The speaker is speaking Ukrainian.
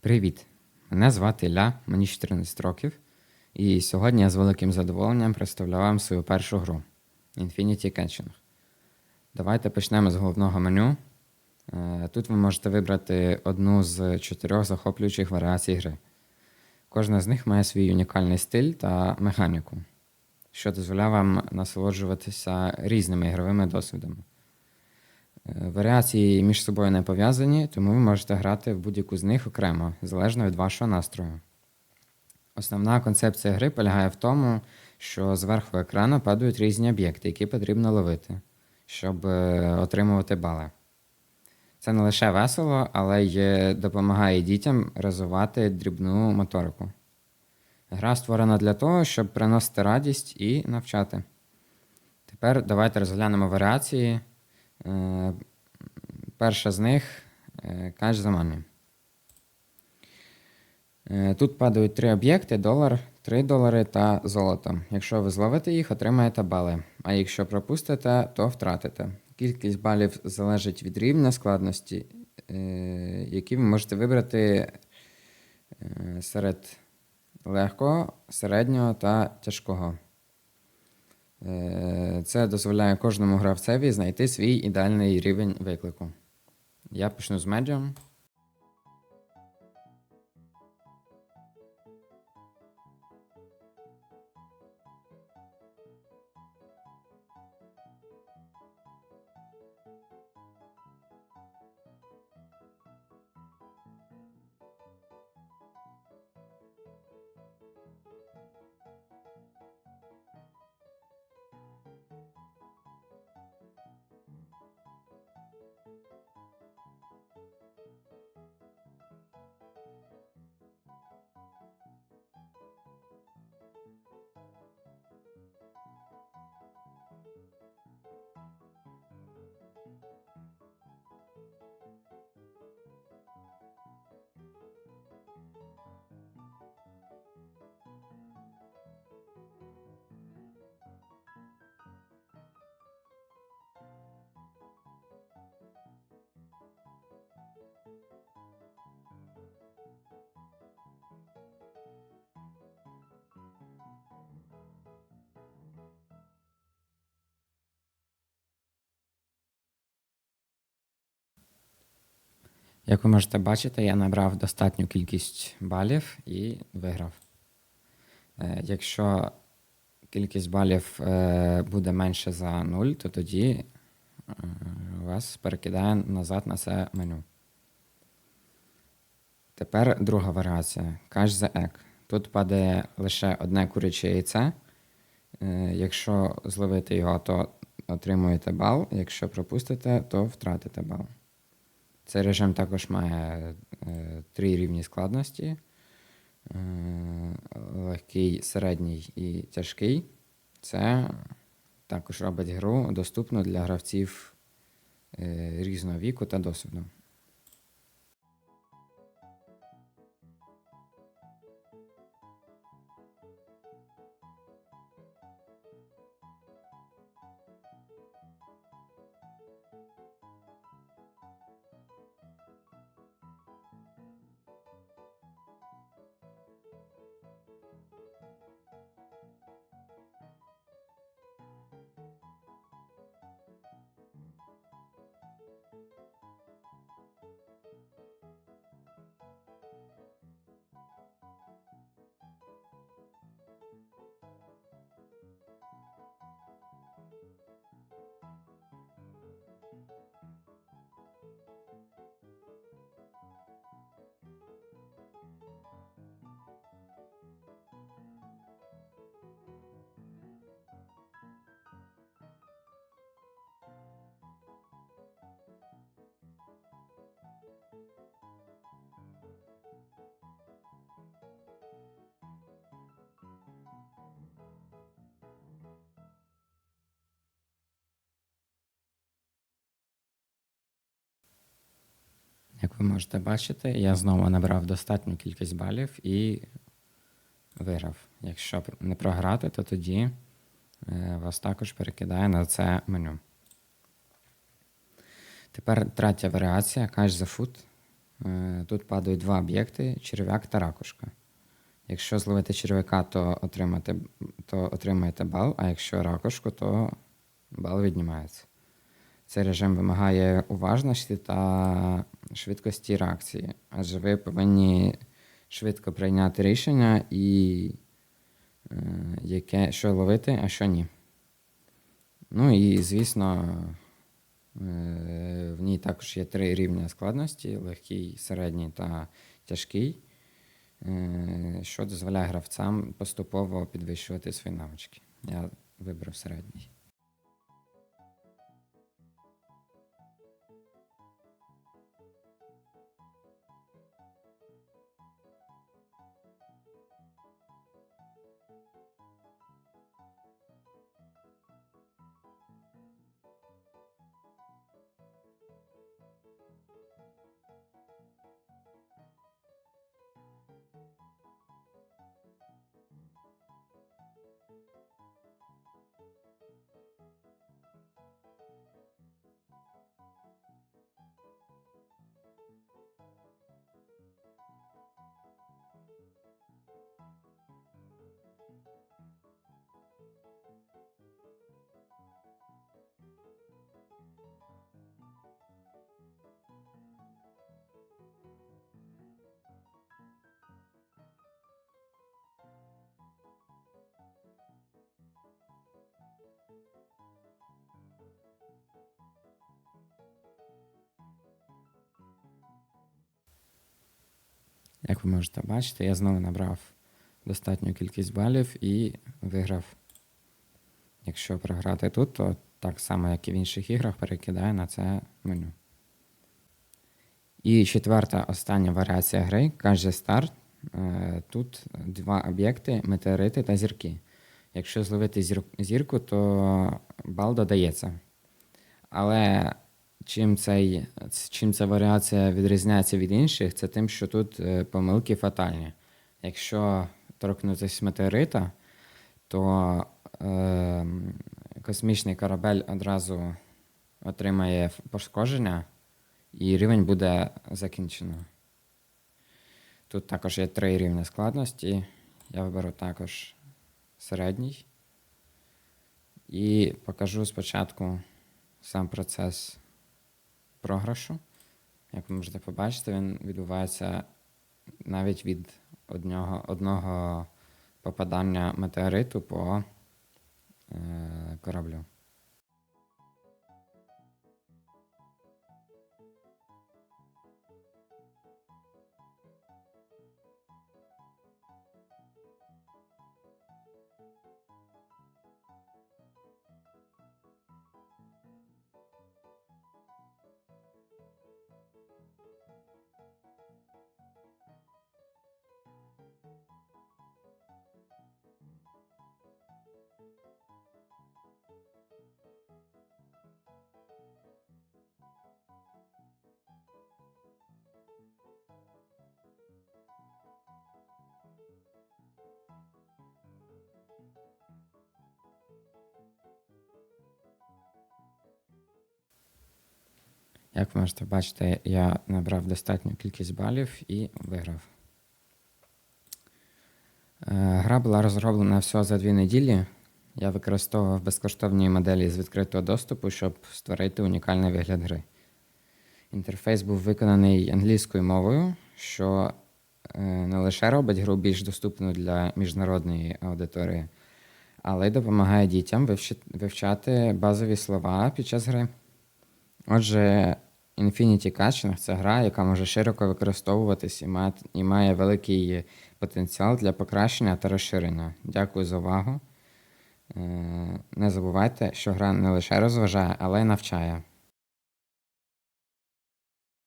Привіт! Мене звати Ілля, мені 14 років, і сьогодні я з великим задоволенням представляю вам свою першу гру Infinity Catching. Давайте почнемо з головного меню. Е, Тут ви можете вибрати одну з чотирьох захоплюючих варіацій гри. Кожна з них має свій унікальний стиль та механіку, що дозволяє вам насолоджуватися різними ігровими досвідами. Варіації між собою не пов'язані, тому ви можете грати в будь-яку з них окремо, залежно від вашого настрою. Основна концепція гри полягає в тому, що зверху екрану падають різні об'єкти, які потрібно ловити, щоб е, отримувати бали. Це не лише весело, але й допомагає дітям розвивати дрібну моторику. Гра створена для того, щоб приносити радість і навчати. Тепер давайте розглянемо варіації. Е, Перша з них е, Catch the Е, Тут падають три об'єкти: долар, 3 долари та золото. Якщо ви зловите їх, отримаєте бали. А якщо пропустите, то втратите. Кількість балів залежить від рівня складності, які ви можете вибрати серед легкого, середнього та тяжкого. Е, Це дозволяє кожному гравцеві знайти свій ідеальний рівень виклику. Я почну з медіум. Як ви можете бачити, я набрав достатню кількість балів і виграв. Е, Якщо кількість балів е, буде менше за 0, то тоді е, вас перекидає назад на це меню. Тепер друга варіація Catch the Egg. Тут падає лише одне куряче яйце. Якщо зловити його, то отримуєте бал. Якщо пропустите, то втратите бал. Цей режим також має е, три рівні складності: е, легкий, середній і тяжкий. Це також робить гру доступну для гравців е, різного віку та досвіду. Ви можете бачити, я знову набрав достатню кількість балів і виграв. Якщо не програти, то тоді е, вас також перекидає на це меню. Тепер третя варіація the Foot. Е, Тут падають два об'єкти черв'як та ракушка. Якщо зловити черв'яка, то отримаєте, то отримаєте бал, а якщо ракушку, то бал віднімається. Цей режим вимагає уважності та швидкості реакції, адже ви повинні швидко прийняти рішення і е, яке, що ловити, а що ні. Ну і, звісно, е, в ній також є три рівня складності: легкий, середній та тяжкий, е, що дозволяє гравцям поступово підвищувати свої навички. Я вибрав середній. Як ви можете бачити, я знову набрав достатню кількість балів і виграв. Якщо програти тут, то так само, як і в інших іграх, перекидає на це меню. І четверта остання варіація гри каже старт. Е, Тут два об'єкти метеорити та зірки. Якщо зловити зірку, то бал додається. Але чим, цей, чим ця варіація відрізняється від інших, це тим, що тут е, помилки фатальні. Якщо торкнутися метеорита, то е, космічний корабель одразу отримає пошкодження, і рівень буде закінчено. Тут також є три рівні складності. Я виберу також середній. І покажу спочатку сам процес програшу. Як ви можете побачити, він відбувається навіть від одного, одного попадання метеориту по е, кораблю. Як ви можете бачити, я набрав достатню кількість балів і виграв. Е, Гра була розроблена всього за дві неділі. Я використовував безкоштовні моделі з відкритого доступу, щоб створити унікальний вигляд гри. Інтерфейс був виконаний англійською мовою, що е, не лише робить гру більш доступною для міжнародної аудиторії, але й допомагає дітям вивчати базові слова під час гри. Отже, Infinity Catching – це гра, яка може широко використовуватись і має, і має великий потенціал для покращення та розширення. Дякую за увагу. Е, Не забувайте, що гра не лише розважає, але й навчає.